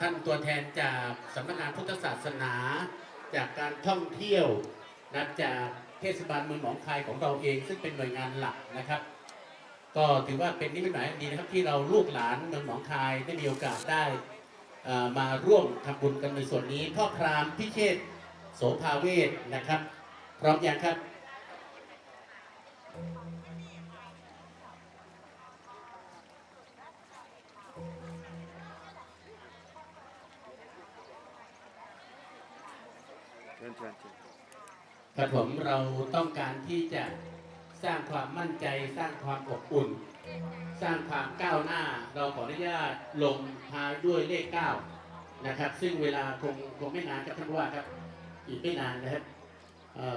ท่านตัวแทนจากสำนักงานพุทธศาสนา จากการท่องเที่ยวนะจากเทศบาลเมืองหนองคายของเราเอง ซึ่งเป็นหน่วยงานหลักนะครับ ก็ถือว่าเป็นนิมิตหมายดีนะครับที่เราลูกหลานเมืองหนองคายได้มีโอกาสได้มาร่วมทำบุญกันในส่วนนี้พ่อพรามพิเชษโสภาเวทนะครับ พร้อมยังครับ ญเชิญเชิญครับผมเราต้องการที่จะสร้างความมั่นใจ สร้างความอบอุ่น สร้างความก้าวหน้า เราขออนุญาตลงท้ายด้วยเลข9นะครับ ซึ่งเวลาคงคงไม่นานครับท่านว่าครับ อีกไม่นานนะครับ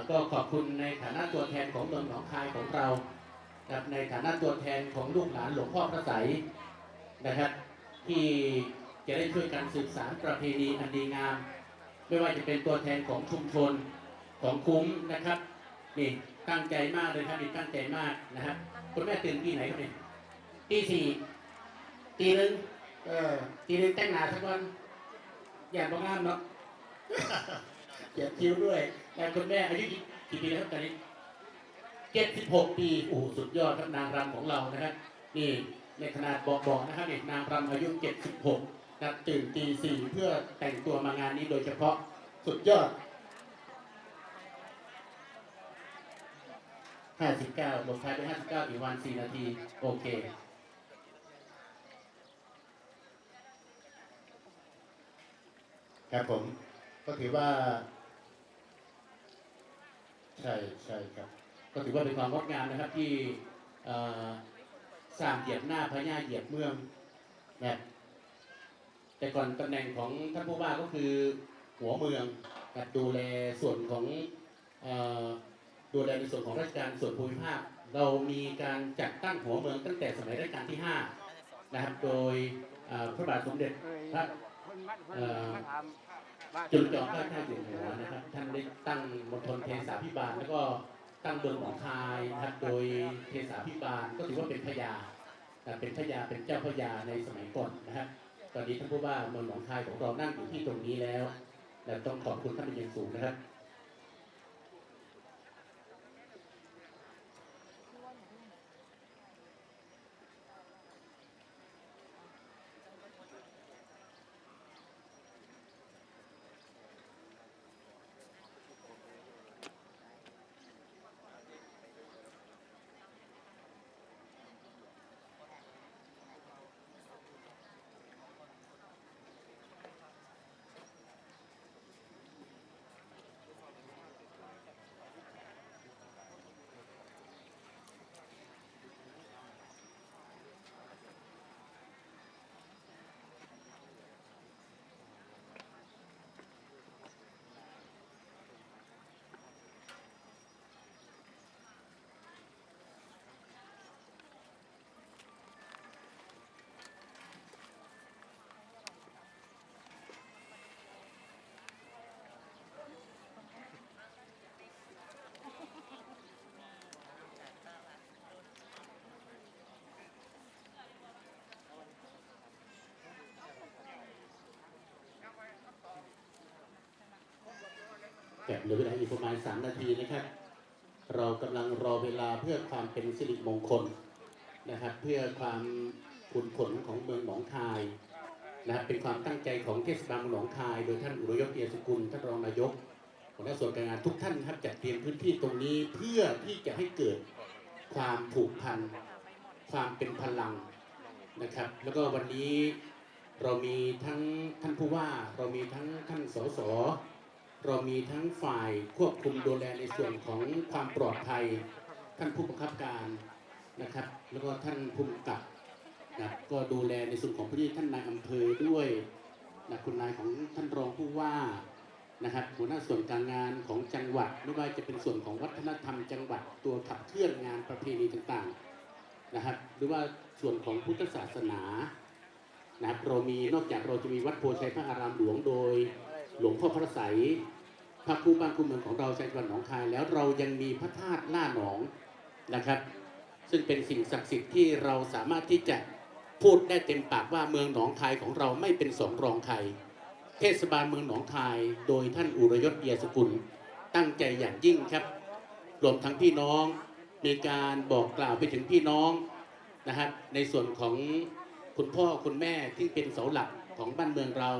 ก็ขอบคุณในฐานะตัวแทนของเมืองหนองคายของเราดับในฐานะตัวแทนของลูกหลานหลวงพ่อพระไสยนะครับ ที่จะได้ช่วยกันสืบสานประเพณีอันดีงาม ไม่ว่าจะเป็นตัวแทนของชุมชนของคุ้มนะครับนี่ตั้งใจมากเลยครับนี่ตั้งใจมากนะครับคุณแม่ตื่นปีไหนครับเนี่ยตีสี่ตีหนึ่งเออตีหนึ่งแต่งหน้าสักวันอย่าบ้งามเนาะเขียนคิ้วด้วยแต่คุณแม่อายุกี่กี่ปีแล้วครับตอนนี้เจ็ดสิบหกปีโอ้โหสุดยอดครับนางรำของเรานะครับนี่ในขนาดบอกๆนะครับนี่นางรำอายุเจ็ดสิบหก นะตื่นตีสี่เพื่อแต่งตัวมางานนี้โดยเฉพาะสุดยอดห้าสิบเก้าลงท้ายด้วยห้าสิบเก้าอีกวันสี่นาที โอเค ครับผม ก็ถือว่า ใช่ใช่ครับ ก็ถือว่าเป็นความงดงามนะครับที่สร้างเหยียบหน้าพญาเหยียบเมืองนะ แต่ก่อนตำแหน่งของท่านผู้ว่าก็คือหัวเมืองกับดูแลส่วนของออดูแลในส่วนของราชการส่วนภูมิภาค เรามีการจัดตั้งหัวเมืองตั้งแต่สมัยรัชกาลที่ 5 นะครับ โดยพระบาทสมเด็จพระจุลจอมเกล้าเจ้าอยู่หัวนะครับ ท่านได้ตั้งมณฑลเทสาพิบาล แล้วก็ตั้งเมืองหนองคายนะครับโดยเทสาพิบาลก็ถือว่าเป็นพญาเป็นพญาเป็นเจ้าพญาในสมัยก่อนนะครับ ตอนนี้ท่านผู้ว่าเมืองหนองคายของเรานั่งอยู่ที่ตรงนี้แล้วและต้องขอบคุณท่านเป็นอย่างสูงนะครับ เหลือเวลาอีกประมาณ 3 นาทีนะครับ เรากำลังรอเวลาเพื่อความเป็นสิริมงคลนะครับ เพื่อความผุนผลของเมืองหนองคายนะครับเป็นความตั้งใจของเทศบาลหนองคาย โดยท่านอุรยศเอียรสกุลท่านรองนายกหัวหน้าส่วนการงานทุกท่านครับจัดเตรียมพื้นที่ตรงนี้เพื่อที่จะให้เกิดความผูกพัน ความเป็นพลังนะครับ แล้วก็วันนี้เรามีทั้งท่านผู้ว่าเรามีทั้งท่านสส เรามีทั้งฝ่ายควบคุมดูแลในส่วนของความปลอดภัย ท่านผู้บังคับการนะครับ แล้วก็ท่านผู้กำกับนะครับก็ดูแลในส่วนของพื้นที่ท่านนายอำเภอด้วยนะคุณนายของท่านรองผู้ว่านะครับหัวหน้าส่วนการงานของจังหวัด ไม่ว่าจะเป็นส่วนของวัฒนธรรมจังหวัดตัวขับเคลื่อนงานประเพณีต่างๆนะครับ หรือว่าส่วนของพุทธศาสนานะครับเรามีนอกจากเราจะมีวัดโพชัยพระอารามหลวงโดย หลวงพ่อพระไสยพระคูบ้านคูเมืองของเราจังหวัดหนองคาย แล้วเรายังมีพระธาตุล่าหนองนะครับ ซึ่งเป็นสิ่งศักดิ์สิทธิ์ที่เราสามารถที่จะพูดได้เต็มปากว่าเมืองหนองคายของเราไม่เป็นสองรองใครเทศบาลเมืองหนองคาย โดยท่านอุรยศเอียสกุล ตั้งใจอย่างยิ่งครับ รวมทั้งพี่น้องมีการบอกกล่าวไปถึงพี่น้องนะครับในส่วนของคุณพ่อคุณแม่ที่เป็นเสาหลักของบ้านเมืองเรา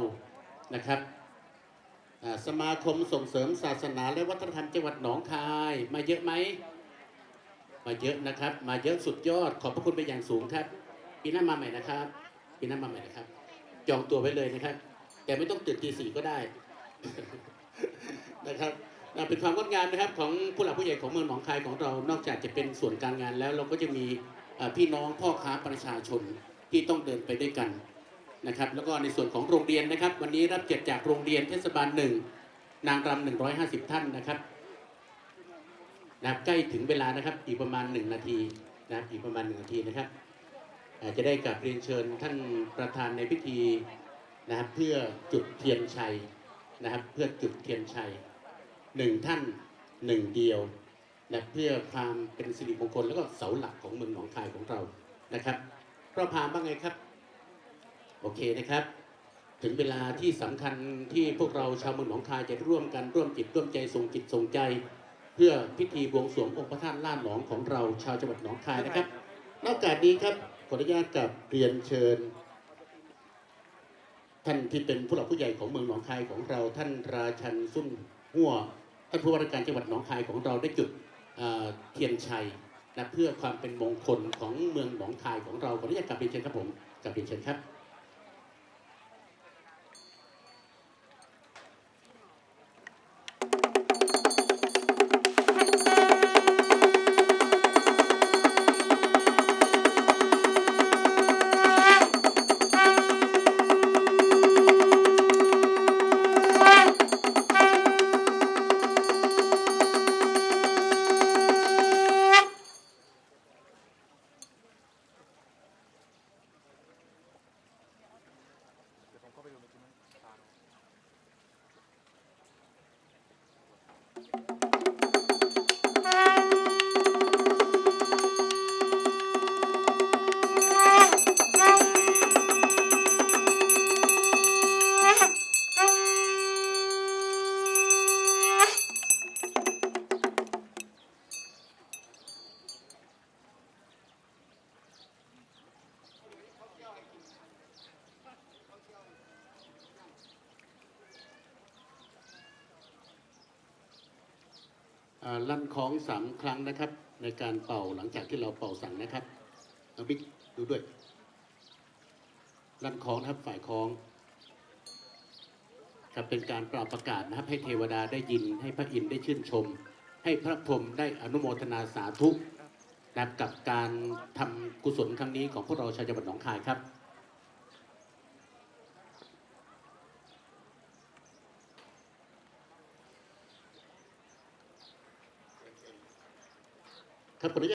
นะครับ สมาคมส่งเสริมศาสนาและวัฒนธรรมจังหวัดหนองคาย มาเยอะไหม มาเยอะนะครับ มาเยอะสุดยอด ขอบพระคุณเป็นอย่างสูงครับ ปีหน้ามาใหม่นะครับ ปีหน้ามาใหม่นะครับ จองตัวไว้เลยนะครับ แต่ไม่ต้องตื่นตีสี่ก็ได้ นะครับเป็นความงดงามนะครับของผู้หลักผู้ใหญ่ของเมืองหนองคายของเรา นอกจากจะเป็นส่วนการงานแล้วเราก็จะมีพี่น้องพ่อค้าประชาชนที่ต้องเดินไปด้วยกัน นะครับแล้วก็ในส่วนของโรงเรียนนะครับ วันนี้รับเกียรติจากโรงเรียนเทศบาลหนึ่งนางรำหนึ่งร้อยห้าสิบท่านนะครับนะบใกล้ถึงเวลานะครับอีกประมาณหนึ่งนาทีนะครับอีกประมาณหนึ่งนาทีนะครับอาจจะได้กลับเรียนเชิญท่านประธานในพิธีนะครับเพื่อจุดเทียนชัยนะครับเพื่อจุดเทียนชัยหนึ่งท่านหนึ่งเดียวนะเพื่อความเป็นสิริมงคลแล้วก็เสาหลักของเมืองหนองคายของเรานะครับเราพามบ้างไงครับ โอเคนะครับ ถึงเวลาที่สำคัญที่พวกเราชาวเมืองหนองคายจะร่วมกันร่วมจิตร่วมใจส่งจิตส่งใจ เพื่อพิธีบวงสรวงองค์พระธาตุล่านหนองของเราชาวจังหวัดหนองคายนะครับนอกจากนี้ครับขออนุญาตกับเรียนเชิญ ท่านที่เป็นผู้หลักผู้ใหญ่ของเมืองหนองคายของเราท่านราชันซุ่นหัวท่านผู้ว่าราชการจังหวัดหนองคายของเราได้จุดเอ่อเทียนชัยนะเพื่อความเป็นมงคลของเมืองหนองคายของเราขออนุญาตกลับเรียนเชิญครับผมกลับเรียนเชิญครับ ลั่นคล้องสามครั้งนะครับ ในการเป่าหลังจากที่เราเป่าสั่งนะครับน้องบิ๊กดูด้วย ลั่นคล้องครับฝ่ายคล้องครับเป็นการกล่าวประกาศนะครับ ให้เทวดาได้ยินให้พระอินทร์ได้ชื่นชม ให้พระพรหมได้อนุโมทนาสาธุนะครับกับการทำกุศลครั้งนี้ของพวกเราชาวจังหวัดหนองคายครับ ครับขออนุญาต